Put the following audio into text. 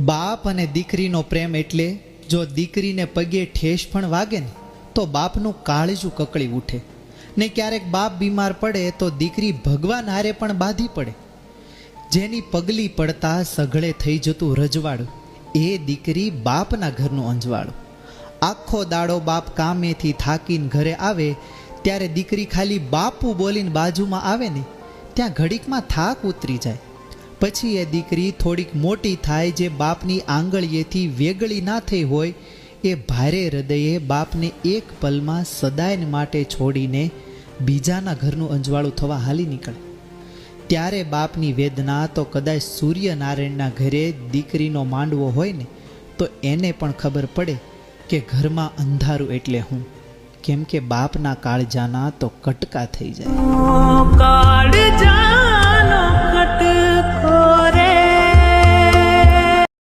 બાપ અને દીકરીનો પ્રેમ એટલે જો દીકરીને પગે ઠેસ પણ વાગે ને, તો બાપનું કાળજું કકળી ઉઠે. ને ક્યારેક બાપ બીમાર પડે, તો દીકરી ભગવાન હારે પણ બાંધી પડે. જેની પગલી પડતા સઘળે થઈ જતું રજવાડું, એ દીકરી બાપના ઘરનું અંજવાળું. આખો દાડો બાપ કામેથી થાકીને ઘરે આવે, ત્યારે દીકરી ખાલી બાપુ બોલીને બાજુમાં આવે ને, ત્યાં ઘડીકમાં થાક ઉતરી જાય. પછી એ દીકરી થોડીક મોટી થાય જે બાપની આંગળીએથી વેગળી ના થઈ હોય, એ ભારે હૃદયે બાપને એક પલમાં સદાયને માટે છોડીને બીજાના ઘરનું અંજવાળું થવા હાલી નીકળે. ત્યારે બાપની વેદના તો કદાચ સૂર્યનારાયણના ઘરે દીકરીનો માંડવો હોય ને, તો એને પણ ખબર પડે કે ઘરમાં અંધારું એટલે હું. કેમ કે બાપના કાળજાના તો કટકા થઈ જાય.